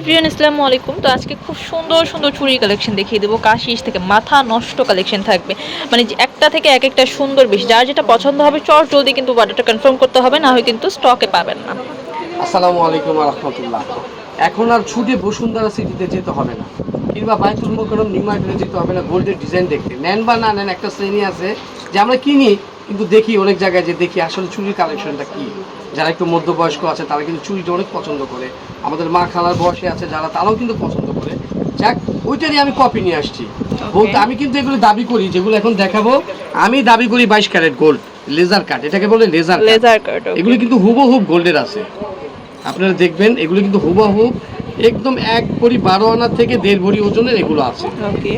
Everyone আসসালামু আলাইকুম। তো আজকে খুব সুন্দর সুন্দর চুড়ি কালেকশন দেখিয়ে দেবো। কাশিস থেকে মাথা নষ্ট কালেকশন থাকবে। মানে একটা থেকে এক একটা সুন্দর বেশ। যার যেটা পছন্দ হবে, চট জলদি কিন্তু অর্ডারটা কনফার্ম করতে হবে, না হয় কিন্তু স্টকে পাবেন না। আসসালামু আলাইকুম রহমতুল্লাহ। এখন আর ছুটে বসুন্ধরা সিটিতে যেতে হবে না। কিংবা বাইতুল মোকরম নিউ যেতে হবে না। গোল্ডের ডিজাইন দেখতে। নেন বা না নেন, একটা শ্রেণি আছে যে আমরা কিনি কিন্তু দেখি অনেক জায়গায় যে দেখি আসলে চুরির কালেকশনটা কি? যারা একটু মধ্যবয়স্ক আছে তারা কিন্তু চুরিটা অনেক পছন্দ করে। আমাদের মা খালার বয়সে আছে যারা তারাও কিন্তু পছন্দ করে। যাক ওইটারই আমি কপি নিয়ে আসছি। বলতে আমি কিন্তু এগুলো দাবি করি যেগুলো এখন দেখাবো। আমি দাবি করি বাইশ ক্যারেট গোল্ড লেজার কাট এটাকে বলে লেজার লেজার কাট এগুলো কিন্তু হুবহুব গোল্ডের আছে। আপনারা দেখবেন এগুলো কিন্তু হুবহুব একদম এক ভরি বারো আনা থেকে দেড় ভরি ওজনের এগুলো আছে।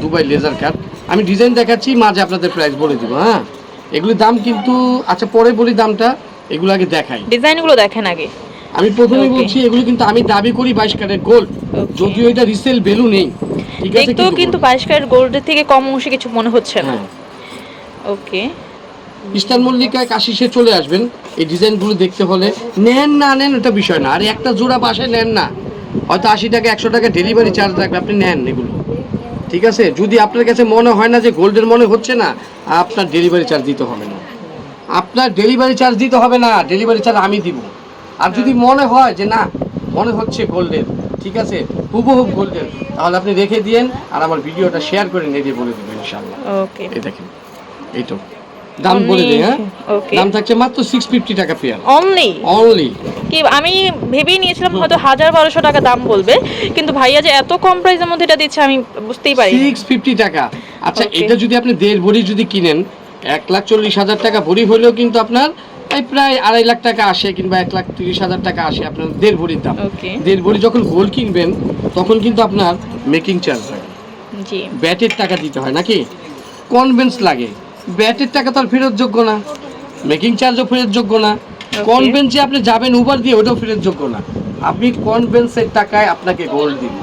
দুবাই লেজার কাট আমি ডিজাইন দেখাচ্ছি মাঝে আপনাদের প্রাইস বলে দিব হ্যাঁ? এগুলোর দাম কিন্তু আচ্ছা পরে বলি দামটা এগুলো আগে দেখাই। ডিজাইনগুলো দেখেন আগে। আমি প্রথমে বলছি এগুলো কিন্তু আমি দাবি করি বাইশ ক্যারেট গোল্ড. যদিও এটা রিসেল ভ্যালু নেই। ঠিক আছে দেখতেও কিন্তু বাইশ ক্যারেট গোল্ডের থেকে কম অংশে কিছু মনে হচ্ছে না। হ্যাঁ। ওকে ইস্টার মল্লিকায় কাশিসে চলে আসবেন। এই ডিজাইনগুলো দেখতে হলে। নেন না নেন ওটা বিষয় না। আর একটা জোড়া বাসায় নেন না। হয়তো আশি টাকা একশো টাকা ডেলিভারি চার্জ লাগবে আপনি নেন এগুলো। ঠিক আছে? যদি আপনার কাছে মনে হয় না যে গোল্ডের মনে হচ্ছে না আপনার ডেলিভারি চার্জ দিতে হবে না। আপনার ডেলিভারি চার্জ দিতে হবে না ডেলিভারি চার্জ আমি দিব। আর যদি মনে হয় যে না মনে হচ্ছে গোল্ডের ঠিক আছে? হুবহুব গোল্ডের তাহলে আপনি রেখে দিয়েন আর আমার ভিডিওটা শেয়ার করে নিয়ে দিয়ে বলে দেবেন ইনশাআল্লাহ। ওকে এই দেখেন এই তো। দাম বলে দিই হ্যাঁ? ওকে দাম থাকছে মাত্র সিক্স ফিফটি টাকা পেয়ার। অনলি অনলি কি আমি ভেবেই নিয়েছিলাম হয়তো হাজার বারোশো টাকা দাম বলবে কিন্তু ভাইয়া যে এত কম প্রাইসের মধ্যে এটা দিচ্ছে আমি বুঝতেই পারি সিক্স ফিফটি টাকা। আচ্ছা এটা যদি আপনি দেড় ভরি যদি কিনেন এক লাখ চল্লিশ হাজার টাকা ভরি হলেও কিন্তু আপনার এই প্রায় আড়াই লাখ টাকা আসে কিংবা এক লাখ তিরিশ হাজার টাকা আসে আপনার দেড় ভরির দাম। দেড় ভরি যখন গোল্ড কিনবেন তখন কিন্তু আপনার মেকিং চার্জ লাগে ব্যাটের টাকা দিতে হয় নাকি? কনভেন্স লাগে। ব্যাটের টাকা তো আর ফেরত যোগ্য না। মেকিং চার্জও ফেরত যোগ্য না। কনভেন্সে আপনি যাবেন উবার দিয়ে ওটাও ফেরত যোগ্য না। আপনি কনভেন্সের টাকায় আপনাকে গোল্ড দিন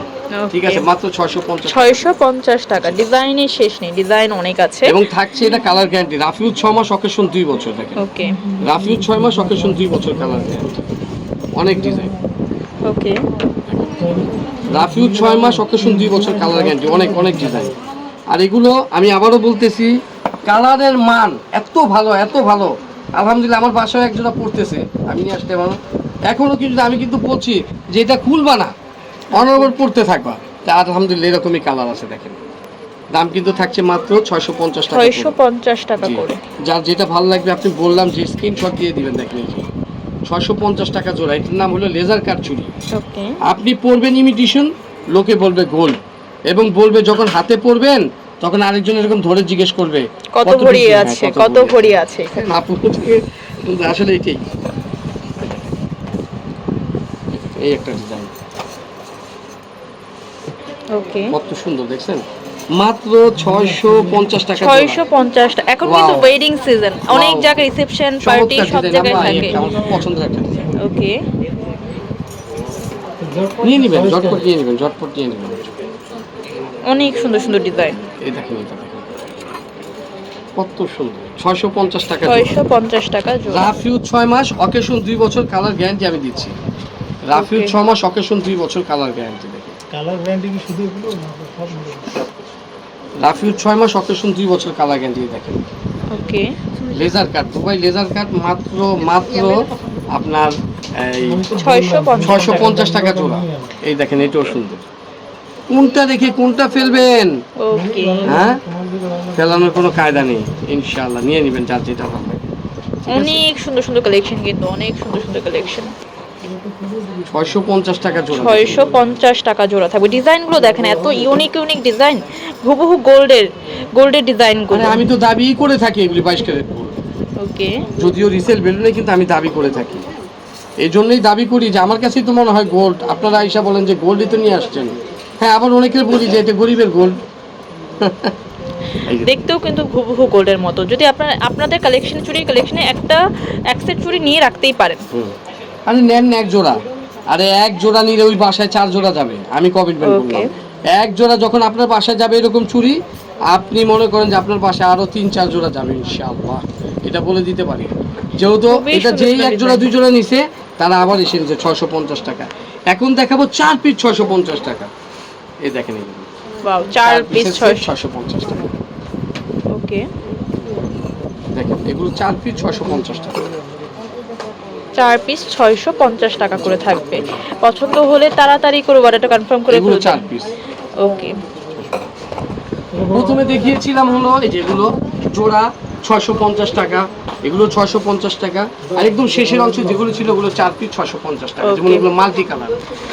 ঠিক আছে মাত্র ছয়শো পঞ্চাশ ছয়শো পঞ্চাশ টাকা। ডিজাইনের শেষ নেই ডিজাইন অনেক আছে। এবং থাকছে এটা কালার গ্যারান্টি রাফিউজ ছ মাস অকেশন দুই বছর থাকে ওকে রাফিউজ ছয় মাস অকেশন দুই বছর কালার গ্যারান্টি অনেক ডিজাইন ওকে রাফিউজ ছয় মাস অকেশন দুই বছর কালার গ্যারান্টি অনেক অনেক ডিজাইন আর এগুলো আমি আবারও বলতেছি কালারের মান এত ভালো এত ভালো। আলহামদুলিল্লাহ আমার বাসায় একজোড়া পড়তেছে। আমি নিয়ে আসতে পারব। এখনও কিন্তু আমি কিন্তু বলছি যে এটা খুলবা না অনর্বর পড়তে থাকবা। তা আলহামদুলিল্লাহ এরকমই কালার আছে দেখেন। দাম কিন্তু থাকছে মাত্র ছয়শো পঞ্চাশ টাকা ছয়শো পঞ্চাশ টাকা। করে। যার যেটা ভালো লাগবে আপনি বললাম যে স্ক্রিনশট দিয়ে দিবেন দেখেন ছয়শো পঞ্চাশ টাকা জোড়া। এটার নাম হলো লেজার কাট চুরি আপনি পরবেন ইমিটেশন লোকে বলবে গোল্ড এবং বলবে যখন হাতে পরবেন তখন আরেকজন এরকম ধরে জিজ্ঞেস করবে কত ভরি আছে কত ভরি আছে? আসলে এটাই এই একটা ডিজাইন ওকে কত সুন্দর দেখছেন? মাত্র ছয়শো পঞ্চাশ টাকা জোড়া। ছয়শো পঞ্চাশ টাকা এখন কিন্তু ওয়েডিং সিজন অনেক জায়গায় রিসেপশন পার্টি সব জায়গায় থাকে। আমার পছন্দের একটা ওকে নিয়ে নেবেন ঝটপট নিয়ে নেবেন ঝটপট নিয়ে নেবেন। অনেক সুন্দর সুন্দর ডিজাইন এই দেখেন এটা দেখেন। কত সুন্দর। ছয়শো পঞ্চাশ টাকা ছয়শো পঞ্চাশ টাকা রাফিউ ছয় মাস অকেশন দুই বছর কালার গ্যারান্টি আমি দিচ্ছি। রাফিউ ছয় মাস অকেশন দুই বছর কালার গ্যারান্টি দেখেন। কালার গ্যারান্টি কি শুধু এগুলো? না সব মিলে? রাফিউ ছয় মাস অকেশন দুই বছর কালার গ্যারান্টি দেখেন। Okay laser cut Dubai laser cut মাত্র মাত্র আপনার এই ছয়শো পঞ্চাশ ছয়শো পঞ্চাশ টাকা জোড়া। এই দেখেন এটাও সুন্দর। কোনটা রেখে কোনটা ফেলবেন? ওকে হ্যাঁ? ফেলানোর কোনো কায়দা নেই ইনশাআল্লাহ। নিয়ে নেবেন যার যেটা ভালো লাগে অনেক সুন্দর সুন্দর কালেকশন কিন্তু অনেক সুন্দর সুন্দর কালেকশন ছয়শো পঞ্চাশ টাকা জোড়া ছয়শো পঞ্চাশ টাকা জোড়া থাকবে। ডিজাইনগুলো দেখেন এত ইউনিক ইউনিক ডিজাইন হুবহু গোল্ডের গোল্ডের ডিজাইনগুলো। আমি তো দাবি করে থাকি এগুলি বাইশ ক্যারেট ওকে। যদিও রিসেল বেলুনে কিন্তু আমি দাবি করে থাকি। এই জন্যই দাবি করি যে আমার কাছেই তো মনে হয় গোল্ড আপনারা আইসা বলেন যে গোল্ডই তো নিয়ে আসছেন। হ্যাঁ আবার অনেকের বলি যে এটা গরিবের গোল্ড দেখতেও কিন্তু হুবহু গোল্ডের মতো। যদি আপনার আপনাদের কালেকশন চুরির কালেকশনে একটা এক সেট চুরি নিয়ে রাখতেই পারেন। আরে নেন না এক জোড়া। আরে এক জোড়া নিলে ওই বাসায় চার জোড়া যাবে। আমি কমিটমেন্ট করলাম। এক জোড়া যখন আপনার বাসায় যাবে এরকম চুরি আপনি মনে করেন যে আপনার বাসায় আরও তিন চার জোড়া যাবে ইনশাআল্লাহ। এটা বলে দিতে পারি। যেহেতু এটা যেই এক জোড়া দুই জোড়া নিছে তারা আবার এসে নিচ্ছে ছশো পঞ্চাশ টাকা। এখন দেখাবো চার পিস ছশো পঞ্চাশ টাকা। এই দেখেন এগুলো ওয়াও চার পিস ছয়শো ছশো পঞ্চাশ টাকা। ওকে। দেখেন এগুলো চার পিস ছশো পঞ্চাশ টাকা। চার পিস ছয়শো পঞ্চাশ টাকা করে থাকবে। পছন্দ হলে তাড়াতাড়ি করে অর্ডারটা কনফার্ম করে এগুলো চার পিস ওকে। প্রথমে দেখিয়েছিলাম হলো এই যেগুলো জোড়া পঞ্চাশ টাকা এগুলো ছয়শো পঞ্চাশ টাকা। আর একদম শেষের অংশ যেগুলো ছিল ওগুলো চার পিস ছয়শো পঞ্চাশ টাকা যেমন এগুলো মাল্টি কালার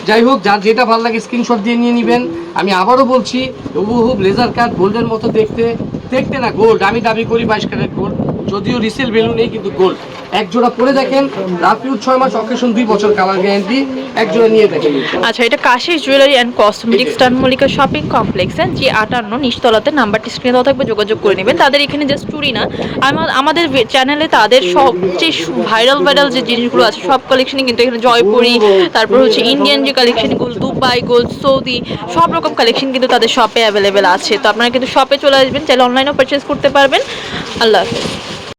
যাই হোক যার যেটা ভালো লাগে স্ক্রিনশট দিয়ে নিয়ে নেবেন। আমি আবারও বলছি হুবহু ব্লেজার কাট গোল্ডের মতো দেখতে। দেখতে না গোল্ড আমি দাবি করি বাইশ ক্যারেট গোল্ড যদিও রিসেল ভ্যালু নেই কিন্তু গোল্ড এক জোড়া পরে দেখেন রাফিউড ছয় মাস অকেশন দুই বছর কালার গ্যারান্টি এক জোড়া নিয়ে দেখেন আচ্ছা এটা কাশিস জুয়েলারি অ্যান্ড কসমেটিক্স স্টান মল্লিকা শপিং কমপ্লেক্স জি আটান্ন নিচতলাতে নাম্বারটি স্ক্রিনে দেওয়া থাকবে যোগাযোগ করে নেবেন। তাদের এখানে যে চুরি না। আমা- আমাদের চ্যানেলে তাদের সবচেয়ে ভাইরাল ভাইরাল যে জিনিসগুলো আছে সব কালেকশনই কিন্তু এখানে জয়পুরি তারপর হচ্ছে ইন্ডিয়ান যে কালেকশনগুলো দুবাই গোল্ড সৌদি সব রকম কালেকশন কিন্তু তাদের শপে অ্যাভেলেবেল আছে। তো আপনারা কিন্তু শপে চলে আসবেন চাইলে অনলাইনেও পারচেস করতে পারবেন। আল্লাহ হাফেজ।